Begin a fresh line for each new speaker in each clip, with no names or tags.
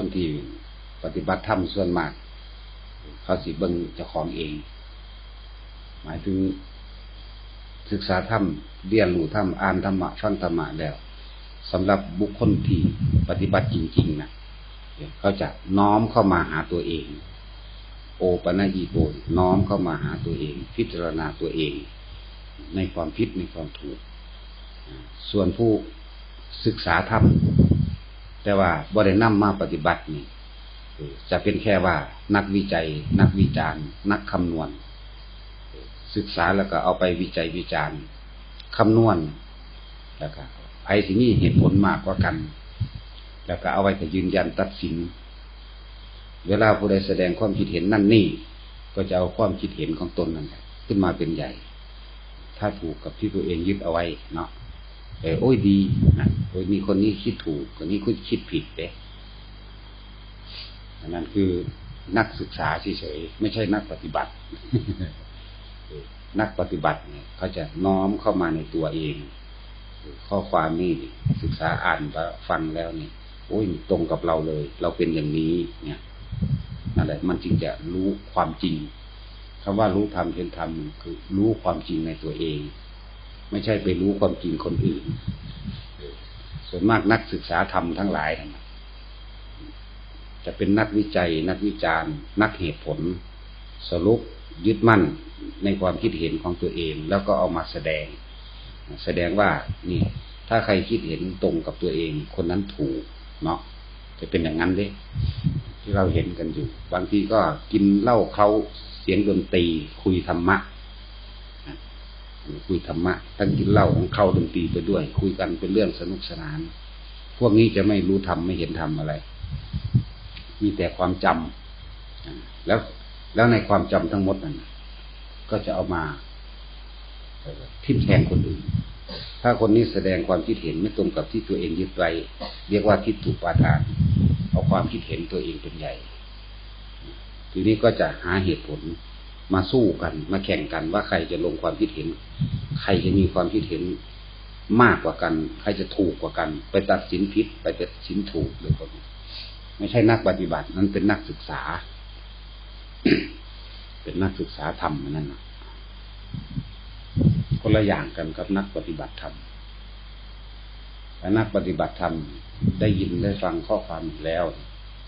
คนที่ปฏิบัติธรรมส่วนมาก เขาสิเบิ่งเจ้าของเอง หมายถึงศึกษาธรรมเรียนรู้ธรรมอ่านธรรมะฟังธรรมะแล้วสำหรับบุคคลที่ปฏิบัติจริงๆนะเขาจะน้อมเข้ามาหาตัวเอง โอปะญิโกน้อมเข้ามาหาตัวเอง พิจารณาตัวเอง ในความผิดในความถูก ส่วนผู้ศึกษาธรรม แต่ว่าบริณนำมาปฏิบัตินี่จะเป็นแค่ว่านักวิจัย นักวิจารณ์ นักคำนวณ ศึกษาแล้วก็เอาไปวิจัยวิจารณ์คำนวณแล้วก็ไอ้ที่นี่เหตุผลมากกว่ากัน แล้วก็เอาไว้แต่ยืนยันตัดสิน เวลาผู้ใดแสดงความคิดเห็นนั่นนี่ ก็จะเอาความคิดเห็นของตนนั่นขึ้นมาเป็นใหญ่ ถ้าถูกกับที่ตัวเองยึดเอาไว้เนาะ เออโอ้ยดีนะโอ้ยมีคนนี้คิดถูกคนนี้คุณคิดผิดเด้นั่นคือนักศึกษาเฉยๆไม่ใช่นักปฏิบัติ นักปฏิบัติเนี่ยเขาจะน้อมเข้ามาในตัวเอง ข้อความนี่ศึกษาอ่านฟังแล้วเนี่ยโอ้ยตรงกับเราเลย เราเป็นอย่างนี้ เนี่ยนั่นแหละมันจึงจะรู้ความจริงคำว่ารู้ธรรมเห็นธรรมคือรู้ความจริงในตัวเอง ไม่ใช่ไปรู้ความจริงคนอื่น ส่วนมากนักศึกษาธรรมทั้งหลาย จะเป็นนักวิจัย นักวิจารณ์ นักเหตุผล สรุปยึดมั่นในความคิดเห็นของตัวเอง แล้วก็เอามาแสดง แสดงว่านี่ถ้าใครคิดเห็นตรงกับตัวเอง คนนั้นถูกเนาะจะเป็นอย่างนั้นเด้ที่เราเห็นกันอยู่ บางทีก็กินเหล้าเขาเสียงดนตรีคุยธรรมะ คุยธรรมะทั้งกินเหล้าของเขาดนตรีไปด้วย คุยกันเป็นเรื่องสนุกสนาน พวกนี้จะไม่รู้ธรรมไม่เห็นธรรมอะไร มีแต่ความจำแล้วแล้วในความจำทั้งหมดนั้นก็จะเอามาทิมแทงคนอื่น ถ้าคนนี้แสดงความคิดเห็นไม่ตรงกับที่ตัวเองยึดไว้เรียกว่าทิฏฐุปาทาน เอาความคิดเห็นตัวเองเป็นใหญ่ ทีนี้ก็จะหาเหตุผล มาสู้กัน มาแข่งกันว่าใครจะลงความคิดเห็น ใครจะมีความคิดเห็นมากกว่ากัน ใครจะถูกกว่ากัน ไปตัดสินผิดไปตัดสินถูกเลยคนไม่ใช่นักปฏิบัตินั้นเป็นนักศึกษา เป็นนักศึกษาธรรมนั่นนะคนละอย่างกันกับนักปฏิบัติธรรมแต่นักปฏิบัติธรรมได้ยินได้ฟังข้อความแล้ว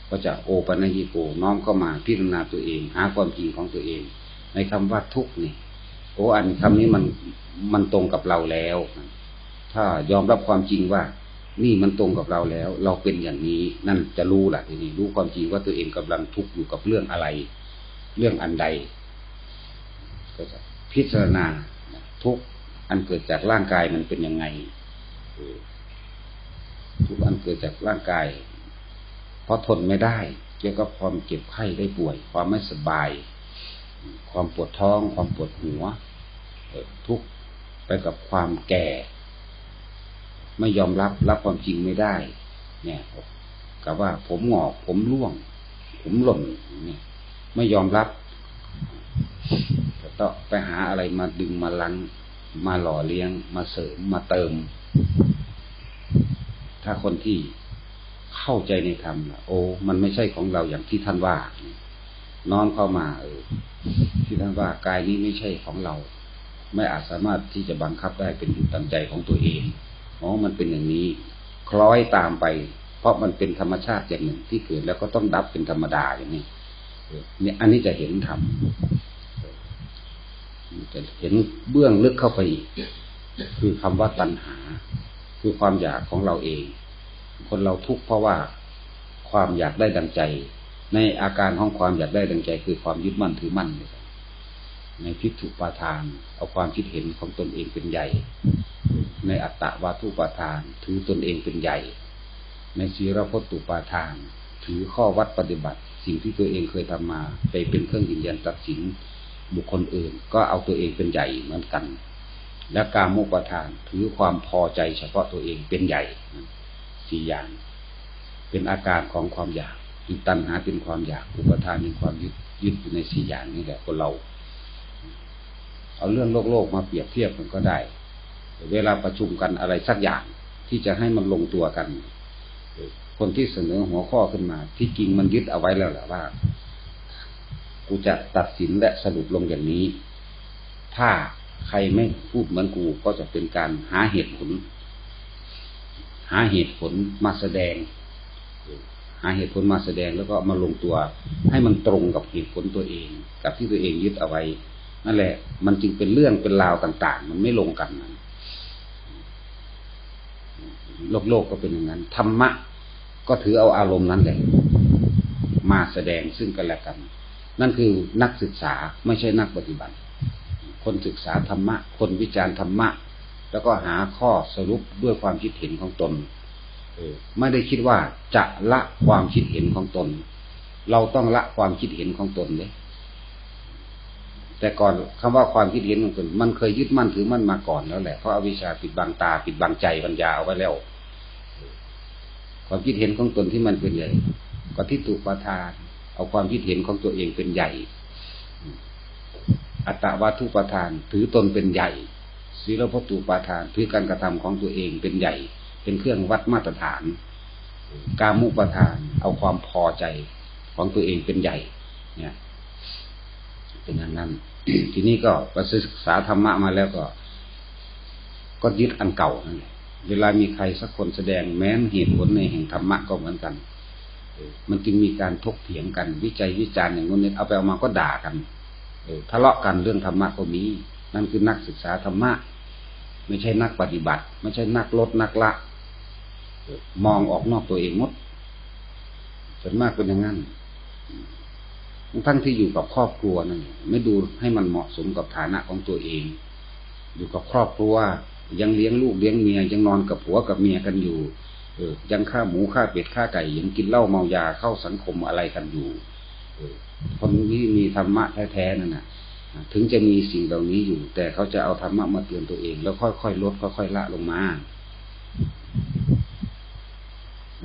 ก็จะโอปัญญิโกน้อมเข้ามาพิจารณาตัวเอง หาความจริงของตัวเอง ในคำว่าทุกนี่โอ้อันคำนี้มันมันตรงกับเราแล้ว ถ้ายอมรับความจริงว่า นี่มันตรงกับเราแล้ว เราเป็นอย่างนี้นั่นจะรู้แหละทีนี้รู้ความจริงว่าตัวเองกำลังทุกข์อยู่กับเรื่องอะไร เรื่องอันใด ก็จะพิจารณาทุกอันเกิดจากร่างกายมันเป็นยังไงทุกอันเกิดจากร่างกาย เพราะทนไม่ได้เกี่ยวกับความเจ็บไข้ได้ป่วย ความไม่สบาย ความปวดท้อง ความปวดหัวทุกไปกับความแก่ ไม่ยอมรับรับความจริงไม่ได้ เนี่ยกับว่าผมหงอก ผมร่วง ผมหล่นเนี่ย ไม่ยอมรับต้องไปหาอะไรมาดึงมาลัง มาหล่อเลี้ยง มาเสริมมาเติม ถ้าคนที่เข้าใจในธรรมโอ้ มันไม่ใช่ของเราอย่างที่ท่านว่า น้อมเข้ามาเออที่ท่านว่ากายนี้ไม่ใช่ของเรา ไม่อาจสามารถที่จะบังคับได้เป็นอยู่ตามใจของตัวเองอ๋อมันเป็นอย่างนี้ คล้อยตามไป เพราะมันเป็นธรรมชาติอย่างหนึ่งที่เกิดแล้วก็ต้องดับเป็นธรรมดาอย่างนี้เนี่ยอันนี้จะเห็นธรรมจะเห็นเบื้องลึกเข้าไปอีกคือคำว่าตัณหา คือความอยากของเราเอง คนเราทุกข์เพราะว่าความอยากได้ดังใจ ในอาการของความอยากได้ดังใจคือความยึดมั่นถือมั่นในพิถุปาทาน เอาความคิดเห็นของตนเองเป็นใหญ่ ในอัตตวาทุปาทาน ถือตนเองเป็นใหญ่ ในศีรพตุปาทาน ถือข้อวัดปฏิบัติ สิ่งที่ตัวเองเคยทำมา ไปเป็นเครื่องยืนยันตัดสินบุคคลอื่น ก็เอาตัวเองเป็นใหญ่เหมือนกัน และการมุปทาน ถือความพอใจเฉพาะตัวเองเป็นใหญ่สี่อย่าง เป็นอาการของความอยาก ตัณหาเป็นความอยาก อุปทานเป็นความยึดยึดอยู่ในสี่อย่างนี่แหละคนเรา เอาเรื่องโลกโลกมาเปรียบเทียบกันก็ได้ เวลาประชุมกันอะไรสักอย่างที่จะให้มันลงตัวกันคคนที่เสนอหัวข้อขึ้นมา ที่จริงมันยึดเอาไว้แล้วแหละว่า กูจะตัดสินและสรุปลงอย่างนี้ ถ้าใครไม่พูดเหมือนกูก็จะเป็นการหาเหตุผล หาเหตุผลมาแสดง หาเหตุผลมาแสดงแล้วก็มาลงตัว ให้มันตรงกับเหตุผลตัวเอง กับที่ตัวเองยึดเอาไว้ นั่นแหละ มันจึงเป็นเรื่องเป็นราวต่าง ๆ มันไม่ลงกันนะโลกโลกก็เป็นอย่างนั้นธรรมะ ก็ถือเอาอารมณ์นั้นแหละมาแสดงซึ่งกันและกัน นั่นคือนักศึกษาไม่ใช่นักปฏิบัติ คนศึกษาธรรมะ คนวิจารณ์ธรรมะ แล้วก็หาข้อสรุปด้วยความคิดเห็นของตน ไม่ได้คิดว่าจะละความคิดเห็นของตน เราต้องละความคิดเห็นของตนเลยแต่ก่อนคำว่าความคิดเห็นของตนมันเคยยึดมั่นถือมั่นมาก่อนแล้วแหละเพราะอวิชชาปิดบังตาปิดบังใจปัญญาเอาไว้แล้วความคิดเห็นของตนที่มันเป็นใหญ่ก็ที่ถูกประทาน เอาความคิดเห็นของตัวเองเป็นใหญ่ อัตตวัตถุประทาน ถือตนเป็นใหญ่ศีลพตุปทาน ถือการกระทำของตัวเองเป็นใหญ่ เป็นเครื่องวัดมาตรฐาน กามุปทาน เอาความพอใจของตัวเองเป็นใหญ่ เนี่ย เป็นอย่างนั้น ทีนี้ก็ไปศึกษาธรรมะมาแล้วก็ ก็ยึดอันเก่านั่นแหละเวลามีใครสักคนแสดงแม้นเหตุผลในแห่งธรรมะก็เหมือนกันมันจึงมีการทกเถียงกัน วิจัยวิจารณ์อย่างนี้เอาไปเอามาก็ด่ากันทะเลาะกันเรื่องธรรมะก็มีนั่นคือนักศึกษาธรรมะ ไม่ใช่นักปฏิบัติ ไม่ใช่นักลดนักละ มองออกนอกตัวเองหมดส่วนมากเป็นอย่างนั้นทั้งที่อยู่กับครอบครัวนั่นไม่ดูให้มันเหมาะสมกับฐานะของตัวเอง อยู่กับครอบครัวยังเลี้ยงลูกเลี้ยงเมียยังนอนกับผัวกับเมียกันอยู่ เออ ยังฆ่าหมูฆ่าเป็ดฆ่าไก่ยังกินเหล้าเมายาเข้าสังคมอะไรกันอยู่ เออคนที่มีธรรมะแท้ๆนั่นนะถึงจะมีสิ่งเหล่านี้อยู่ แต่เขาจะเอาธรรมะมาเตือนตัวเอง แล้วค่อยๆลดค่อยๆละลงมา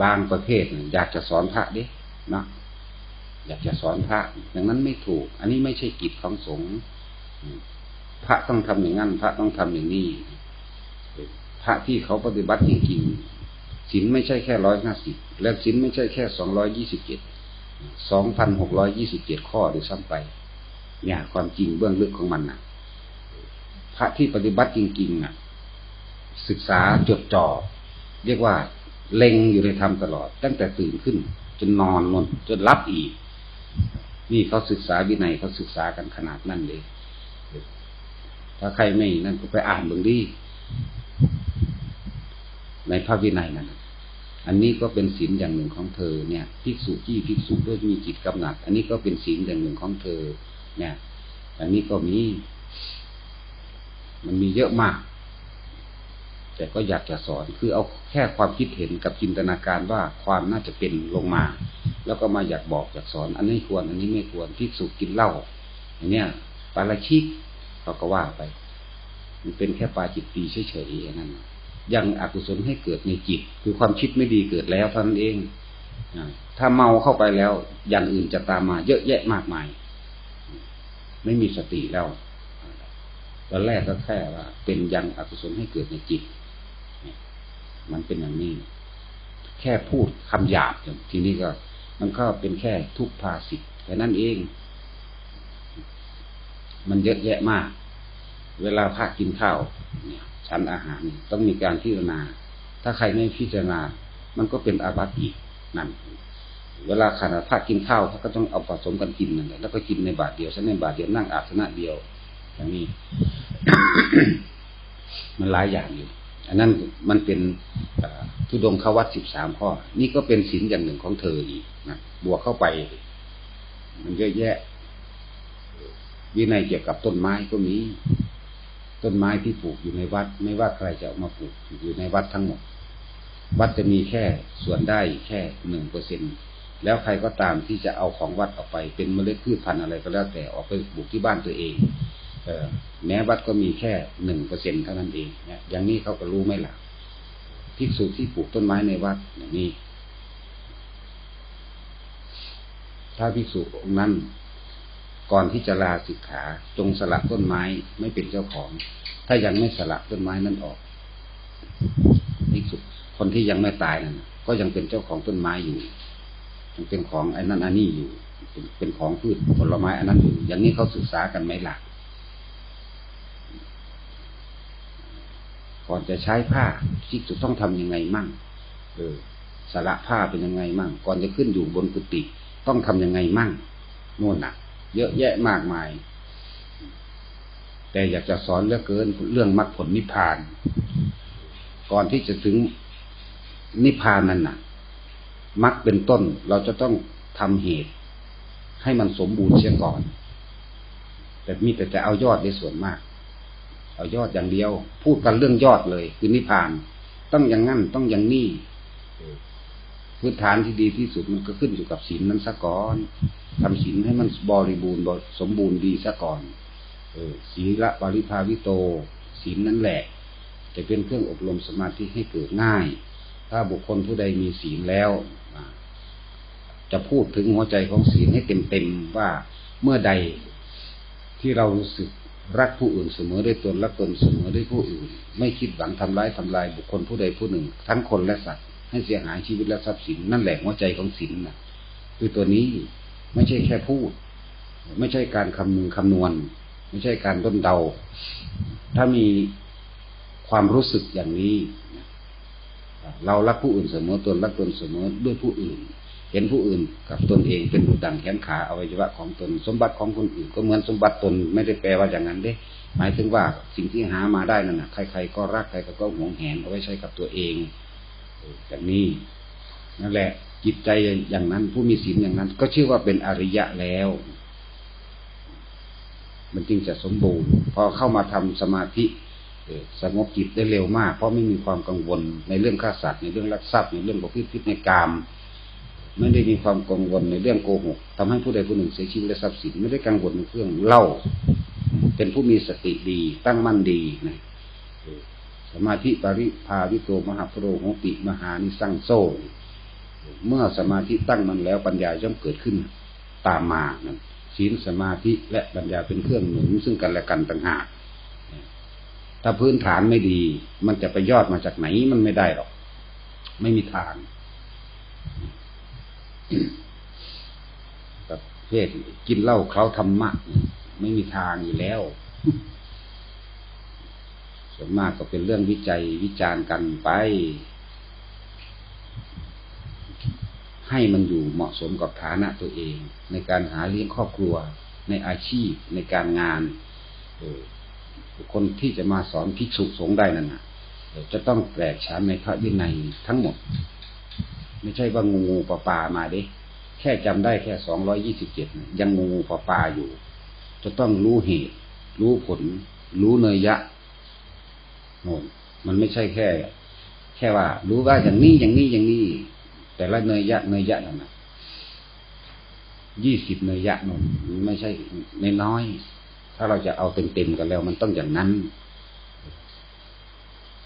บางประเภทอยากจะสอนพระดินะอยากจะสอนพระอย่างนั้นไม่ถูก อันนี้ไม่ใช่กิจของสงฆ์พระต้องทำอย่างนั้น พระต้องทำอย่างนี้พระที่เขาปฏิบัติจริงๆศีลไม่ใช่แค่ร้อยห้าสิบและศีลไม่ใช่แค่สองร้อยยี่สิบเจ็ดสองพันหกร้อยยี่สิบเจ็ดข้อด้วยซ้ำไป เนี่ย ความจริงเบื้องลึกของมันนะพระที่ปฏิบัติจริงๆน่ะ ศึกษาจดจ่อเรียกว่า เล็งอยู่ในธรรมตลอด ตั้งแต่ตื่นขึ้น จนนอนนอนจนรับอีก นี่เขาศึกษาวินัยเขาศึกษากันขนาดนั้นเลย ถ้าใครไม่นั่นก็ไปอ่านเบื้องดีในพระวินัยนั่นอันนี้ก็เป็นศีลอย่างหนึ่งของเธอเนี่ยภิกษุที่ภิกษุด้วยมีจิตกำหนัด อันนี้ก็เป็นศีลอย่างหนึ่งของเธอ เนี่ย อันนี้ก็มี มันมีเยอะมาก แต่ก็อยากจะสอนคือเอาแค่ความคิดเห็นกับจินตนาการว่าความน่าจะเป็นลงมา แล้วก็มาอยากบอกอยากสอน อันนี้ควร อันนี้ไม่ควรภิกษุกินเหล้าอย่างเนี้ยปาราชิกเขาก็ว่าไป มันเป็นแค่ปาจิตตีเฉยๆอย่างนั้นยังอกุศลให้เกิดในจิต คือความคิดไม่ดีเกิดแล้วเท่านั้นเองถ้าเมาเข้าไปแล้ว อย่างอื่นจะตามมา เยอะแยะมากมาย ไม่มีสติแล้วตอนแรกก็แค่ว่า เป็นยังอกุศลให้เกิดในจิต มันเป็นอย่างนี้ แค่พูดคำหยาบทีนี้ก็ มันก็เป็นแค่ทุกภาสิตแค่นั้นเอง มันเยอะแยะมาก เวลาพระกินข้าวเนี่ยฉันอาหารต้องมีการพิจารณา ถ้าใครไม่พิจารณา มันก็เป็นอาบัติอีกนั่นเวลาขณะพระกินข้าวเขาก็ต้องเอาผสมกันกินนั่นแหละแล้วก็กินในบาทเดียวฉันในบาทเดียวนั่งอาสนะเดียวอย่างนี้ มันหลายอย่างอยู่ อันนั้นมันเป็นทุดงขวัตสิบสามข้อ นี่ก็เป็นศีลอย่างหนึ่งของเธออีกนะบวกเข้าไป มันเยอะแยะ วินัยเกี่ยวกับต้นไม้ก็มี ต้นไม้ที่ปลูกอยู่ในวัด ไม่ว่าใครจะมาปลูกอยู่ในวัดทั้งหมด วัดจะมีแค่ส่วนได้แค่หนึ่งเปอร์เซ็นแล้วใครก็ตามที่จะเอาของวัดออกไปเป็นเมล็ดพืชพันธุ์อะไรก็แล้วแต่ออกไปปลูกที่บ้านตัวเอง แม้วัดก็มีแค่หนึ่งเปอร์เซ็นเท่านั้นเองเนี่ยอย่างนี้เขาก็รู้ไหมล่ะภิกษุที่ปลูกต้นไม้ในวัดอย่างนี้ ถ้าภิกษุองค์นั้น ก่อนที่จะลาสิกขาจงสละต้นไม้ไม่เป็นเจ้าของ ถ้ายังไม่สละต้นไม้นั้นออกภิกษุคนที่ยังไม่ตายนั่นก็ยังเป็นเจ้าของต้นไม้อยู่ยังเป็นของไอ้นั่นอันนี้อยู่ เป็นของพืชผลไม้อันนั้นอยู่อย่างนี้เขาศึกษากันไหมหล่ะ ก่อนจะใช้ผ้าที่จะต้องทำยังไงมั่ง เออสละผ้าเป็นยังไงมั่ง ก่อนจะขึ้นอยู่บนกุฏิต้องทำยังไงมั่งโน่นน่ะ เยอะแยะมากมาย แต่อยากจะสอนเหลือเกินเรื่องมรรคผลนิพพาน ก่อนที่จะถึงนิพพานนั้นน่ะมรรคเป็นต้นเราจะต้องทำเหตุ ให้มันสมบูรณ์เสียก่อน แต่มีแต่จะเอายอดในส่วนมาก เอายอดอย่างเดียว พูดกันเรื่องยอดเลย คือนิพพาน ต้องอย่างงั้นต้องอย่างนี้พื้นฐานที่ดีที่สุดมันก็ขึ้นอยู่กับศีลนั้นซะก่อนทำศีลให้มันบริบูรณ์สมบูรณ์ดีซะก่อน เออศีละปริภาวิโตศีลนั่นแหละจะเป็นเครื่องอบรมสมาธิให้เกิดง่าย ถ้าบุคคลผู้ใดมีศีลแล้วจะพูดถึงหัวใจของศีลให้เต็มๆว่าเมื่อใดที่เรารู้สึก รักผู้อื่นเสมอด้วยตนรักตนเสมอด้วยผู้อื่น ไม่คิดหวังทำร้ายทำลายบุคคลผู้ใดผู้หนึ่ง ทั้งคนและสัตว์ ให้เสียหายชีวิตและทรัพย์สินนั่นแหละหัวใจของศีลนะคือตัวนี้ไม่ใช่แค่พูด ไม่ใช่การคำนึงคำนวณ ไม่ใช่การด้นเดา ถ้ามีความรู้สึกอย่างนี้ เรารักผู้อื่นเสมอตนรักตนเสมอด้วยผู้อื่น เห็นผู้อื่นกับตนเองเป็นดุดังแขนขาอวัยวะของตน สมบัติของคนอื่น ก็เหมือนสมบัติตนไม่ได้แปลว่าอย่างนั้นเด้ หมายถึงว่าสิ่งที่หามาได้นั่นนะใครๆก็รักใครก็หวงแหนเอาไว้ใช้กับตัวเองอย่างนี้นั่นแหละจิตใจอย่างนั้น ผู้มีศีลอย่างนั้น ก็ชื่อว่าเป็นอริยะแล้ว มันจึงจะสมบูรณ์ พอเข้ามาทำสมาธิสงบจิตได้เร็วมาก เพราะไม่มีความกังวลในเรื่องฆ่าสัตว์ในเรื่องลักทรัพย์ในเรื่องประพฤติผิดในกาม ไม่ได้มีความกังวลในเรื่องโกหกทำให้ผู้ใดผู้หนึ่งเสียชีวิตและทรัพย์สินไม่ได้กังวลในเรื่องเล่า เป็นผู้มีสติดีตั้งมั่นดีนะสมาธิปริภาวิโตมหาพโรหงติมหานิสังโซเมื่อสมาธิตั้งมันแล้วปัญญาย่อมเกิดขึ้นตามมานะศีลสมาธิและปัญญาเป็นเครื่องหนุนซึ่งกันและกันต่างหากถ้าพื้นฐานไม่ดี มันจะไปยอดมาจากไหนมันไม่ได้หรอก ไม่มีทาง ประเภทกินเหล้าเคล้าธรรมะไม่มีทางอยู่แล้ว ส่วนมากก็เป็นเรื่องวิจัยวิจารณ์กันไป ให้มันอยู่เหมาะสมกับฐานะตัวเอง ในการหาเลี้ยงครอบครัว ในอาชีพในการงานคนที่จะมาสอนภิกษุสงฆ์ได้นั่นนะจะต้องแตกฉานในพระวินัยทั้งหมด ไม่ใช่ว่างูงูปลาปลามาเด้แค่จำได้แค่สองร้อยี่สิบเจ็ดยังงูงูปลาปลาอยู่ จะต้องรู้เหตุ รู้ผล รู้เนยยะโน่นมันไม่ใช่แค่ แค่ว่า รู้ว่าอย่างนี้อย่างนี้อย่างนี้ แต่ละเนยยะเนยยะนั่นนะยี่สิบเนยยะนนไม่ใช่ในน้อย ถ้าเราจะเอาเต็มๆกันแล้ว มันต้องอย่างนั้น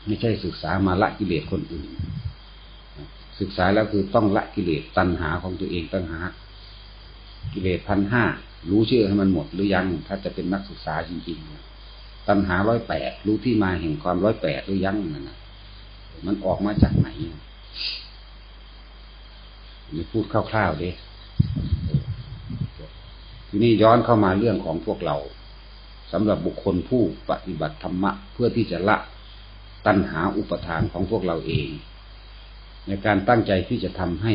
ไม่ใช่ศึกษามาละกิเลสคนอื่น ศึกษาแล้วคือต้องละกิเลสตัณหาของตัวเองตั้งหากกิเลสพันห้ารู้ชื่อให้มันหมดหรือยัง ถ้าจะเป็นนักศึกษาจริงๆ ตัณหาร้อยแปดรู้ที่มาแห่งความร้อยแปดหรือยังนั่นนะมันออกมาจากไหนนี่พูดคร่าวๆเด้ทีนี้ย้อนเข้ามาเรื่องของพวกเราสำหรับบุคคลผู้ปฏิบัติธรรมะ เพื่อที่จะละตัณหาอุปทานของพวกเราเอง ในการตั้งใจที่จะทำให้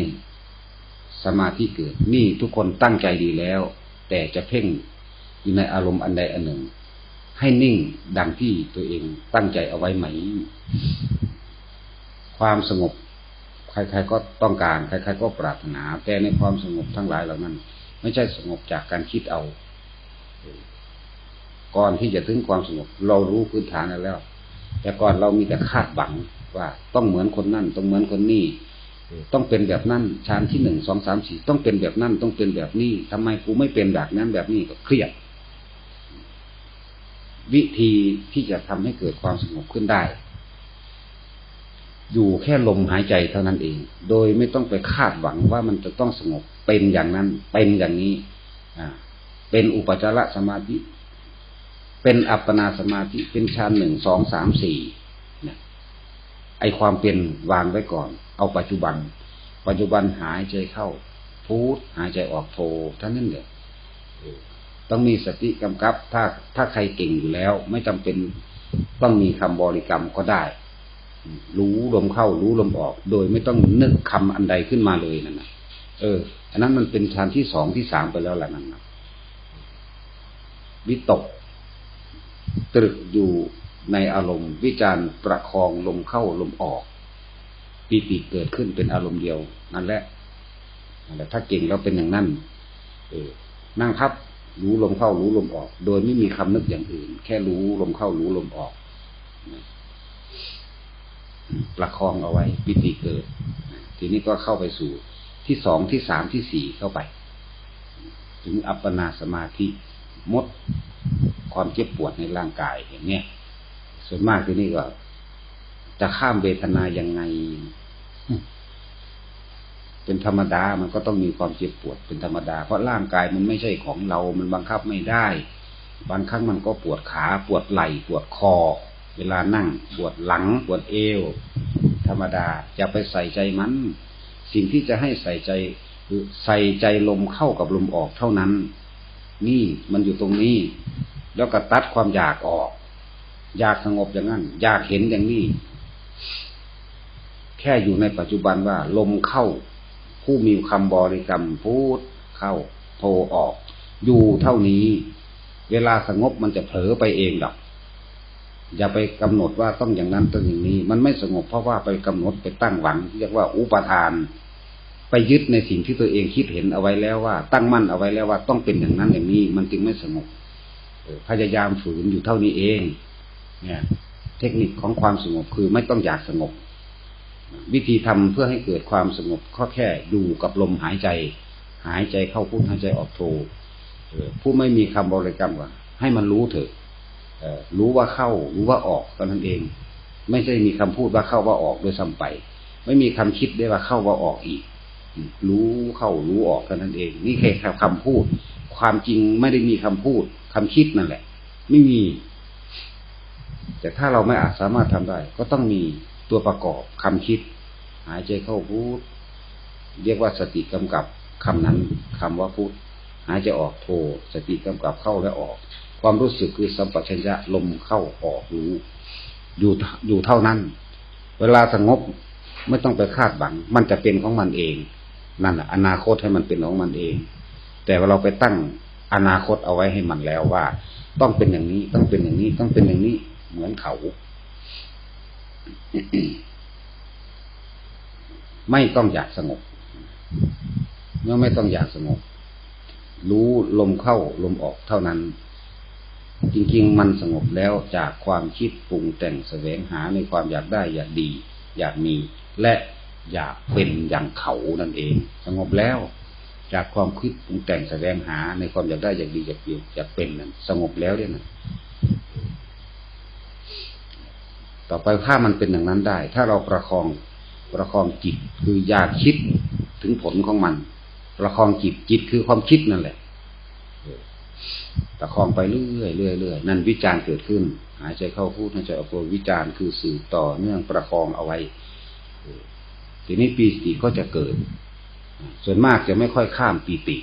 สมาธิเกิด นี่ทุกคนตั้งใจดีแล้ว แต่จะเพ่งอยู่ในอารมณ์อันใดอันหนึ่ง ให้นิ่งดังที่ตัวเองตั้งใจเอาไว้ไหม ความสงบ ใครๆก็ต้องการใครๆก็ปรารถนา แต่ในความสงบทั้งหลายเหล่านั้น ไม่ใช่สงบจากการคิดเอา ก่อนที่จะถึงความสงบ เรารู้พื้นฐานแล้ว แต่ก่อนเรามีแต่คาดหวังว่าต้องเหมือนคนนั่นต้องเหมือนคนนี้ต้องเป็นแบบนั้นชานที่หนึ่งสองสามสี่ต้องเป็นแบบนั้นต้องเป็นแบบนี้ทำไมกูไม่เป็นแบบนั้นแบบนี้ก็เครียด วิธีที่จะทำให้เกิดความสงบขึ้นได้ อยู่แค่ลมหายใจเท่านั้นเอง โดยไม่ต้องไปคาดหวังว่ามันจะต้องสงบเป็นอย่างนั้นเป็นอย่างนี้ อ่า เป็นอุปจารสมาธิ เป็นอัปปนาสมาธิเป็นฌานหนึ่งสองสามสี่เนี่ยไอความเป็นวางไว้ก่อน เอาปัจจุบัน ปัจจุบันหายใจเข้า พูดหายใจออกโทท่านั้นเลยต้องมีสติกำกับ ถ้าถ้าใครเก่งอยู่แล้ว ไม่จำเป็นต้องมีคำบริกรรมก็ได้ รู้ลมเข้ารู้ลมออก โดยไม่ต้องนึกคำอันใดขึ้นมาเลยนั่นนะเออ อันนั้นมันเป็นฌานที่สองที่สามไปแล้วแหละนั่นนะวิตก ตรึกอยู่ในอารมณ์ วิจารณ์ประคองลมเข้าลมออกปีติเกิดขึ้นเป็นอารมณ์เดียวนั่นแหละนั่นแหละถ้าเก่งแล้วเป็นอย่างนั้น เออ นั่งทับรู้ลมเข้ารู้ลมออก โดยไม่มีคำนึกอย่างอื่น แค่รู้ลมเข้ารู้ลมออกประคองเอาไว้ปิติเกิด ทีนี้ก็เข้าไปสู่ที่สองที่สามที่สี่เข้าไป ถึงอัปปนาสมาธิมด ความเจ็บปวดในร่างกายอย่างเนี้ยส่วนมากที่นี่ก็ จะข้ามเวทนายังไง เป็นธรรมดามันก็ต้องมีความเจ็บปวดเป็นธรรมดา เพราะร่างกายมันไม่ใช่ของเรา มันบังคับไม่ได้ บางครั้งมันก็ปวดขาปวดไหล่ปวดคอ เวลานั่ง ปวดหลัง ปวดเอว ธรรมดาอย่าไปใส่ใจมัน สิ่งที่จะให้ใส่ใจคือใส่ใจลมเข้ากับลมออกเท่านั้น นี่มันอยู่ตรงนี้ แล้วก็ตัดความอยากออก อยากสงบอย่างนั้น อยากเห็นอย่างนี้ แค่อยู่ในปัจจุบันว่า ลมเข้า ผู้มีคำบริกรรมพูดเข้าโทรออก อยู่เท่านี้ เวลาสงบมันจะเผลอไปเองหรอกอย่าไปกำหนดว่าต้องอย่างนั้นต้องอย่างนี้ มันไม่สงบเพราะว่าไปกำหนดไปตั้งหวังเรียกว่าอุปทาน ไปยึดในสิ่งที่ตัวเองคิดเห็นเอาไว้แล้วว่า ตั้งมั่นเอาไว้แล้วว่าต้องเป็นอย่างนั้นอย่างนี้ มันจึงไม่สงบ พยายามฝืนอยู่เท่านี้เอง เนี่ย เทคนิคของความสงบคือไม่ต้องอยากสงบ วิธีทำเพื่อให้เกิดความสงบก็แค่ดูกับลมหายใจ หายใจเข้าพุทหายใจออกโทผู้ไม่มีคำบริกรรมว่าให้มันรู้เถอะรู้ว่าเข้า รู้ว่าออกตอนนั้นเอง ไม่ใช่มีคำพูดว่าเข้าว่าออกโดยซ้าไป ไม่มีคำคิดได้ว่าเข้าว่าออกอีก รู้เข้ารู้ออกตอนนั้นเอง นี่แค่คำพูด ความจริงไม่ได้มีคำพูดคำคิดนั่นแหละ ไม่มี แต่ถ้าเราไม่อาจสามารถทำได้ ก็ต้องมีตัวประกอบคำคิด หายใจเข้าพูด เรียกว่าสติกำกับคำนั้นคำว่าพูดหายใจออกโทสติกำกับเข้าและออก ความรู้สึกคือสัมปชัญญะลมเข้าออกรู้ อยู่อยู่เท่านั้น เวลาสงบไม่ต้องไปคาดหวัง มันจะเป็นของมันเอง นั่นแหละอนาคตให้มันเป็นของมันเอง แต่ว่าเราไปตั้งอนาคตเอาไว้ให้มันแล้วว่า ต้องเป็นอย่างนี้ต้องเป็นอย่างนี้ต้องเป็นอย่างนี้เหมือนเขา ไม่ต้องอยากสงบเมื่อไม่ต้องอยากสงบ รู้ลมเข้าลมออกเท่านั้น จริงๆ มันสงบแล้วจากความคิดปรุงแต่งแสวงหาในความอยากได้อยากดี อยากมี และอยากเป็นอย่างเขานั่นเอง สงบแล้ว จากความคิดปรุงแต่งแสวงหาในความอยากได้อยากดีอยากอยู่อยากเป็นนั้นสงบแล้วเนี่ยนะต่อไปถ้ามันเป็นอย่างนั้นได้ ถ้าเราประคองประคองจิตคืออยากคิดถึงผลของมัน ประคองจิตจิตคือความคิดนั่นแหละประคองไปเรื่อยเรื่อยเรื่อยนั่นวิจารณ์เกิดขึ้น หายใจเข้าพูดหายใจออกวิจารณ์คือสื่อต่อเนื่องประคองเอาไว้ทีนี้ปีติก็จะเกิด ส่วนมากจะไม่ค่อยข้ามปีติ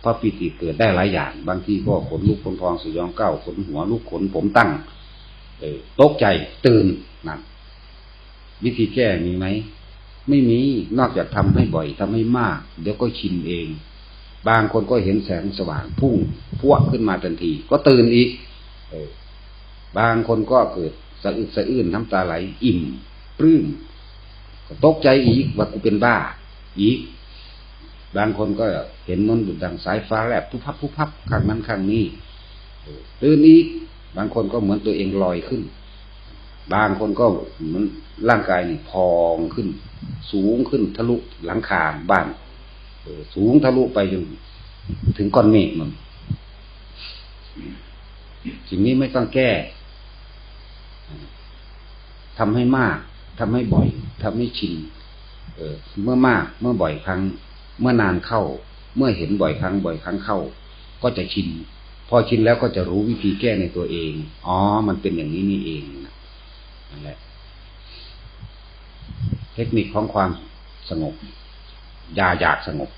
เพราะปีติเกิดได้หลายอย่าง บางทีก็ขนลุกขนพองสยองเก้าขนหัวลุกขนผมตั้งตกใจตื่นนั่นวิธีแก้มีไหมไม่มีนอกจากทำให้บ่อยทำให้มาก เดี๋ยวก็ชินเอง บางคนก็เห็นแสงสว่างพุ่งพวกขึ้นมาทันที ก็ตื่นอีกบางคนก็เกิดสะอึกสะอื้นน้ำตาไหล อิ่ม ปลื้มก็ตกใจอีกว่ากูเป็นบ้า อีก บางคนก็เห็นมันดุดังสายฟ้าแลบผู้พับผู้พับข้างนั้นข้างนี้ตื่นอีกบางคนก็เหมือนตัวเองลอยขึ้น บางคนก็เหมือนร่างกายนี่พองขึ้น สูงขึ้นทะลุหลังคาบ้านสูงทะลุไปจนถึงก้อนเมฆมันสิ่งนี้ไม่ต้องแก้ทำให้มากทำให้บ่อยทำให้ชินเออเมื่อมากเมื่อบ่อยครั้ง เมื่อนานเข้า เมื่อเห็นบ่อยครั้งบ่อยครั้งเข้า ก็จะชิน พอชินแล้วก็จะรู้วิธีแก้ในตัวเอง อ๋อ มันเป็นอย่างนี้นี่เองนั่นแหละ เทคนิคของความสงบ อย่าอยากสงบ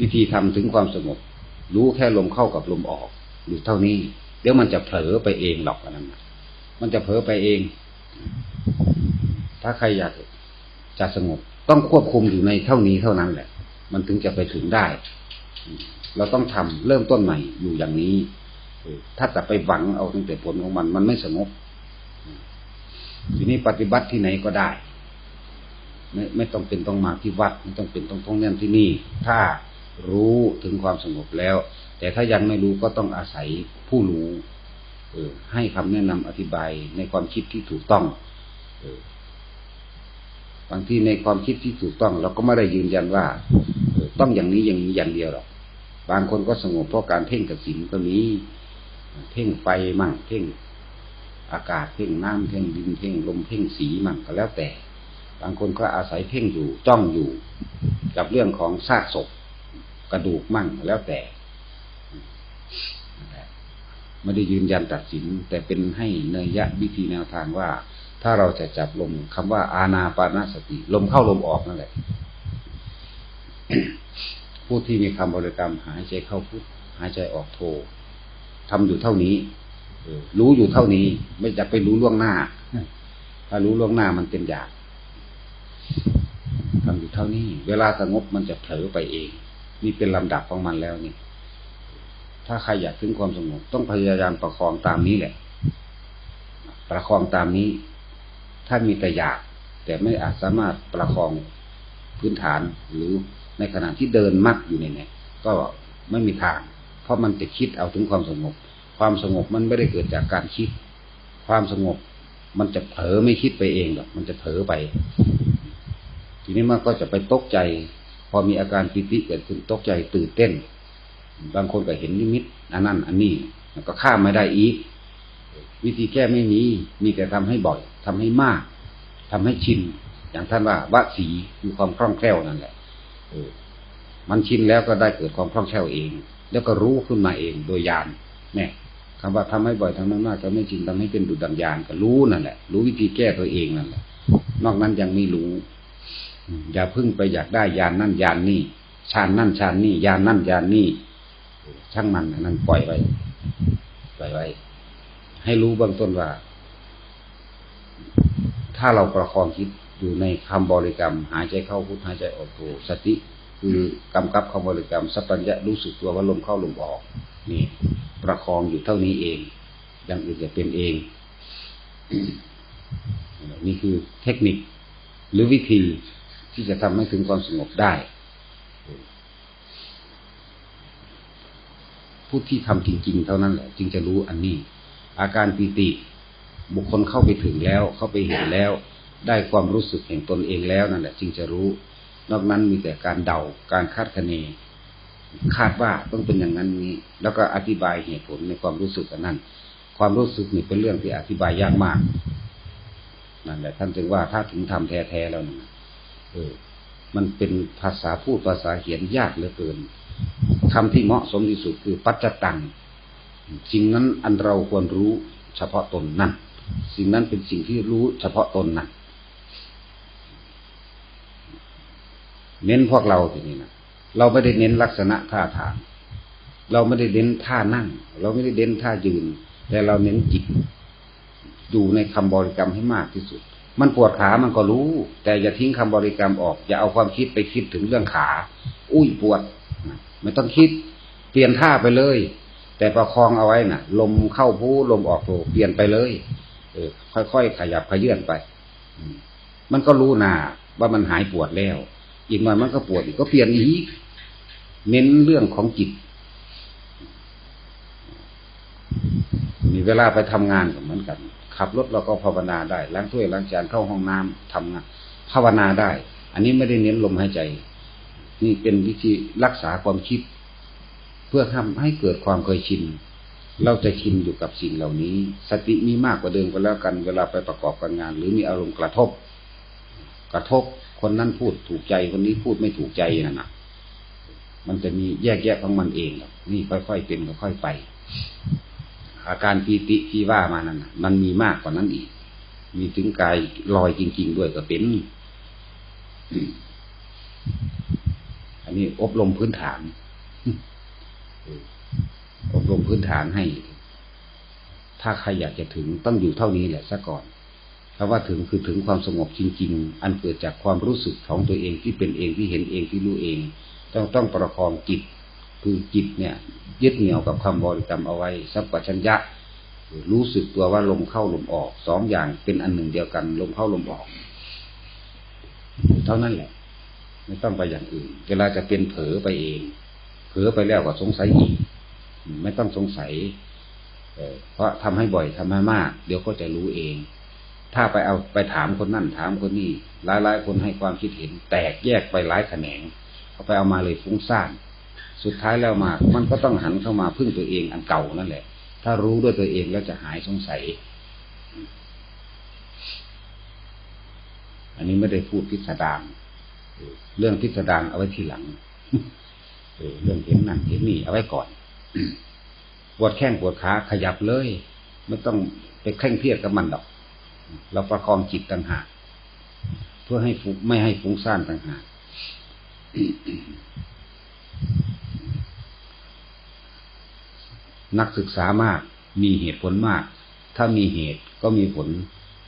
วิธีทำถึงความสงบ รู้แค่ลมเข้ากับลมออกอยู่เท่านี้ เดี๋ยวมันจะเผลอไปเองหรอกอันนั้นนะมันจะเผลอไปเอง ถ้าใครอยากจะสงบ ต้องควบคุมอยู่ในเท่านี้เท่านั้นแหละ มันถึงจะไปถึงได้ เราต้องทำเริ่มต้นใหม่อยู่อย่างนี้ ถ้าจะไปหวังเอาตั้งแต่ผลของมัน มันไม่สงบ ทีนี้ปฏิบัติที่ไหนก็ได้ ไม่ไม่ต้องเป็นต้องมาที่วัด ไม่ต้องเป็นต้องท่องเน่นที่นี่ ถ้ารู้ถึงความสงบแล้ว แต่ถ้ายังไม่รู้ก็ต้องอาศัยผู้รู้ออให้คำแนะนำอธิบายในความคิดที่ถูกต้องเออ บางทีในความคิดที่ถูกต้อง เราก็ไม่ได้ยืนยันว่าต้องอย่างนี้อย่างนี้อย่างเดียวหรอกบางคนก็สงบเพราะการเพ่งกับสินก็มีเพ่งไฟมั่งเพ่งอากาศเพ่งน้ำเพ่งดินเพ่งลมเพ่งสีมั่งก็แล้วแต่ บางคนก็อาศัยเพ่งอยู่จ้องอยู่ กับเรื่องของซากศพกระดูกมั่งแล้วแต่ไม่ได้ยืนยันตัดสิน แต่เป็นให้เนยยะวิธีแนวทางว่า ถ้าเราจะจับลมคำว่าอาณาปานสติ ลมเข้าลมออกนั่นแหละ ผู้ที่มีคำบริกรรมหายใจเข้าพุทหายใจออกโททำอยู่เท่านี้รู้อยู่เท่านี้ ไม่จะไปรู้ล่วงหน้า ถ้ารู้ล่วงหน้ามันเป็นอยากทำอยู่เท่านี้ เวลาสงบมันจะเผลอไปเอง นี่เป็นลำดับของมันแล้วนี่ ถ้าใครอยากถึงความสงบต้องพยายามประคองตามนี้แหละ ประคองตามนี้ ถ้ามีแต่อยาก แต่ไม่อาจสามารถประคองพื้นฐานหรือในขณะที่เดินมักอยู่ในเนี่ยก็ไม่มีทาง เพราะมันจะคิดเอาถึงความสงบ ความสงบมันไม่ได้เกิดจากการคิด ความสงบมันจะเผลอไม่คิดไปเองหรอกมันจะเผลอไป ทีนี้มันก็จะไปตกใจ พอมีอาการปิติเกิดขึ้นตกใจตื่นเต้น บางคนก็เห็นนิมิตอันนั้นอันนี้มันก็ข้ามไม่ได้อีก วิธีแก้ไม่มีมีแต่ทำให้บ่อยทำให้มากทำให้ชิน อย่างท่านว่าวสีมีความคล่องแคล่วนั่นแหละเออมันชินแล้วก็ได้เกิดความคล่องแคล่วเอง แล้วก็รู้ขึ้นมาเองโดยญาณเนี่ยคำว่าทำให้บ่อยทำให้มากทำให้ชินทำให้เป็นดุจดังญาณก็รู้นั่นแหละ รู้วิธีแก้ตัวเองนั่นแหละ นอกนั้นยังไม่รู้อย่าพึ่งไปอยากได้ยานนั่นยานนี่ชานนั่นชานนี่ยานนั่นยานนี่ช่างมันอันนั้นปล่อยไว้ปล่อยไว้ ให้รู้เบื้องต้นว่า ถ้าเราประคองคิดอยู่ในคำบริกรรม หายใจเข้าพุทหายใจออกโทสติ คือกำกับคำบริกรรมสัพพัญญะรู้สึกตัวว่าลมเข้าลมออก นี่ ประคองอยู่เท่านี้เองอย่างอื่นจะเป็นเองนี่คือเทคนิคหรือวิธีที่จะทำให้ถึงความสงบได้ ผู้ที่ทำจริง ๆ เท่านั้นแหละ จึงจะรู้อันนี้ อาการปีติ บุคคลเข้าไปถึงแล้ว เข้าไปเห็นแล้ว ได้ความรู้สึกแห่งตนเองแล้วนั่นแหละจึงจะรู้ นอกนั้นมีแต่การเดา การคาดคะเน คาดว่าต้องเป็นอย่างนั้นนี้ แล้วก็อธิบายเหตุผลในความรู้สึกอันนั้น ความรู้สึกนี่เป็นเรื่องที่อธิบายยากมาก นั่นแหละท่านจึงว่าถ้าถึงทำแท้ๆแล้วนะเออ มันเป็นภาษาพูดภาษาเขียนยากเหลือเกินคำที่เหมาะสมที่สุดคือปัจจตัง สิ่งนั้นอันเราควรรู้เฉพาะตนนั่นสิ่งนั้นเป็นสิ่งที่รู้เฉพาะตนนั่นเน้นพวกเราทีนี้นะเราไม่ได้เน้นลักษณะท่าทางเราไม่ได้เน้นท่านั่ง เราไม่ได้เน้นท่ายืน แต่เราเน้นจิตอยู่ในคำบริกรรมให้มากที่สุด มันปวดขามันก็รู้ แต่อย่าทิ้งคำบริกรรมออก อย่าเอาความคิดไปคิดถึงเรื่องขา อุ้ยปวด ไม่ต้องคิด เปลี่ยนท่าไปเลย แต่ประคองเอาไว้น่ะ ลมเข้าพูลมออกโผเปลี่ยนไปเลยเออค่อยๆขยับขยื่นไป มันก็รู้นาว่ามันหายปวดแล้ว อีกหน่อยมันก็ปวดอีกก็เปลี่ยนอีกเน้นเรื่องของจิตมีเวลาไปทำงานก็เหมือนกัน ขับรถเราก็ภาวนาได้ล้างถ้วยล้างจานเข้าห้องน้ำทำงานภาวนาได้ อันนี้ไม่ได้เน้นลมหายใจ นี่เป็นวิธีรักษาความคิด เพื่อทำให้เกิดความเคยชิน เราจะชินอยู่กับสิ่งเหล่านี้ สติมีมากกว่าเดิมก็แล้วกัน เวลาไปประกอบการงาน หรือมีอารมณ์กระทบ กระทบคนนั้นพูดถูกใจคนนี้พูดไม่ถูกใจนั่นนะมันจะมีแยกแยะของมันเองนี่ค่อยๆเป็นค่อยๆไป อาการปีติที่ว่ามานั้นมันมีมากกว่านั้นอีก มีถึงกายลอยจริง ๆ ด้วยก็เป็น อันนี้อบรมพื้นฐาน อบรมพื้นฐานให้ ถ้าใครอยากจะถึงต้องอยู่เท่านี้แหละซะก่อนคำว่าถึงคือถึงความสงบจริง ๆ อันเกิดจากความรู้สึกของตัวเองที่เป็นเองที่เห็นเองที่รู้เอง ต้องต้องประคองจิต คือจิตเนี่ย ยึดเหนี่ยวกับคำบริกรรมเอาไว้สัพพัญญะรู้สึกตัวว่าลมเข้าลมออกสองอย่างเป็นอันหนึ่งเดียวกัน ลมเข้าลมออก เท่านั้นแหละ ไม่ต้องไปอย่างอื่น เวลาจะเป็นเผลอไปเอง เผลอไปแล้วก็สงสัยอีกไม่ต้องสงสัยเพราะทำให้บ่อยทำให้มาก เดี๋ยวก็จะรู้เอง ถ้าไปเอาไปถามคนนั่นถามคนนี้หลายๆคนให้ความคิดเห็น แตกแยกไปหลายแขนงเอาไปเอามาเลยฟุ้งซ่านสุดท้ายแล้วมา มันก็ต้องหันเข้ามาพึ่งตัวเองอันเก่านั่นแหละ ถ้ารู้ด้วยตัวเองแล้วจะหายสงสัย อันนี้ไม่ได้พูดพิสดารเรื่องพิสดารเอาไว้ทีหลัง เรื่องเห็นนั่นเห็นนี่เอาไว้ก่อนปวดแข้งปวดขาขยับเลย ไม่ต้องไปเคร่งเครียดกับมันดอก เราประคองจิตต่างหากเพื่อให้ฟุไม่ให้ฟุ้งซ่านต่างหากนักศึกษามาก มีเหตุผลมาก ถ้ามีเหตุก็มีผล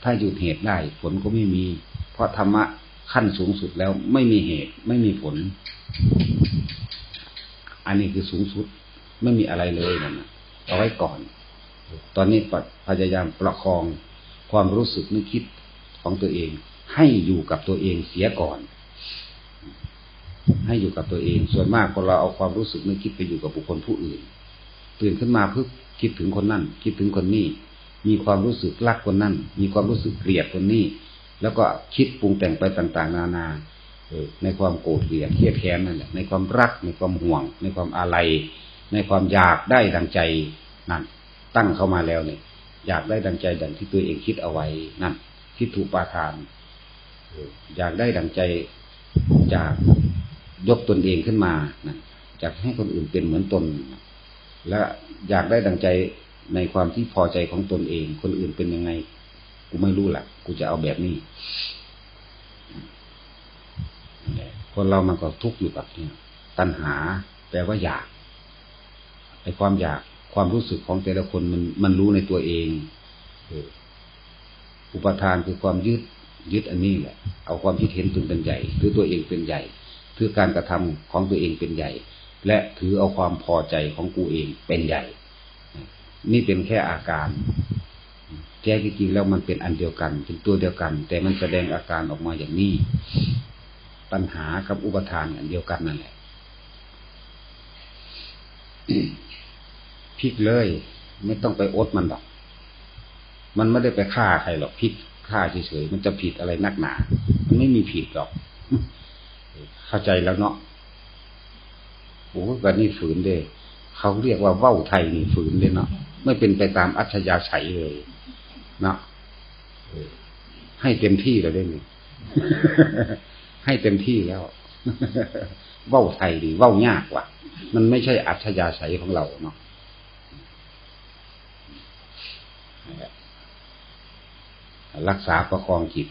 ถ้าหยุดเหตุได้ผลก็ไม่มี เพราะธรรมะขั้นสูงสุดแล้วไม่มีเหตุไม่มีผล อันนี้คือสูงสุดไม่มีอะไรเลยนั่นนะเอาไว้ก่อน ตอนนี้พยายามประคองความรู้สึกนึกคิดของตัวเอง ให้อยู่กับตัวเองเสียก่อน ให้อยู่กับตัวเอง ส่วนมากคนเราเอาความรู้สึกนึกคิดไปอยู่กับบุคคลผู้อื่น ตื่นขึ้นมาเพื่อคิดถึงคนนั่น คิดถึงคนนี้ มีความรู้สึกรักคนนั่น มีความรู้สึกเกลียดคนนี้ แล้วก็คิดปรุงแต่งไปต่าง ๆ นานา ในความโกรธเกลียดเครียดแค้นนั่นแหละในความรักในความห่วง ในความอาลัยในความอยากได้ดังใจนั่นตั้งเข้ามาแล้วเนี่ย อยากได้ดังใจดังที่ตัวเองคิดเอาไว้นั่นที่ถูกปาทานอยากได้ดังใจจากยกตนเองขึ้นมานะอยากให้คนอื่นเป็นเหมือนตน และอยากได้ดังใจในความที่พอใจของตนเอง คนอื่นเป็นยังไง กูไม่รู้แหละกูจะเอาแบบนี้ คนเรามันก็ทุกข์อยู่กับนี่ตัณหาแปลว่าอยากไอ้ความอยากความรู้สึกของแต่ละคนมันมันรู้ในตัวเองอุปทานคือความยึดยึดอันนี้แหละ เอาความคิดเห็นตนเป็นใหญ่ถือตัวเองเป็นใหญ่ถือการกระทำของตัวเองเป็นใหญ่ และถือเอาความพอใจของกูเองเป็นใหญ่ นี่เป็นแค่อาการแท้จริงๆแล้วมันเป็นอันเดียวกัน เป็นตัวเดียวกัน แต่มันแสดงอาการออกมาอย่างนี้ ปัญหากับอุปทานอันเดียวกันนั่นแหละพิกเลย ไม่ต้องไปอดมันหรอก มันไม่ได้ไปฆ่าใครหรอกพิกฆ่าเฉยๆมันจะผิดอะไรนักหนา มันไม่มีผิดหรอก เข้าใจแล้วเนาะโอ้แบบนี้ฝืนเลยเขาเรียกว่าเว้าไทยนี่ฝืนเลยเนาะไม่เป็นไปตามอัธยาศัยเลยเนาะให้เต็มที่เลยได้ไหม ให้เต็มที่แล้วเว้าไทยดีเว้ายากว่ามันไม่ใช่อัธยาศัยของเราเนาะรักษาประคองจิต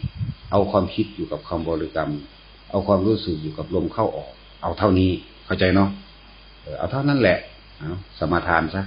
เอาความคิดอยู่กับคำบริกรรม เอาความรู้สึกอยู่กับลมเข้าออก เอาเท่านี้เข้าใจเนาะเอาเท่านั้นแหละ เอาสมาทานซะ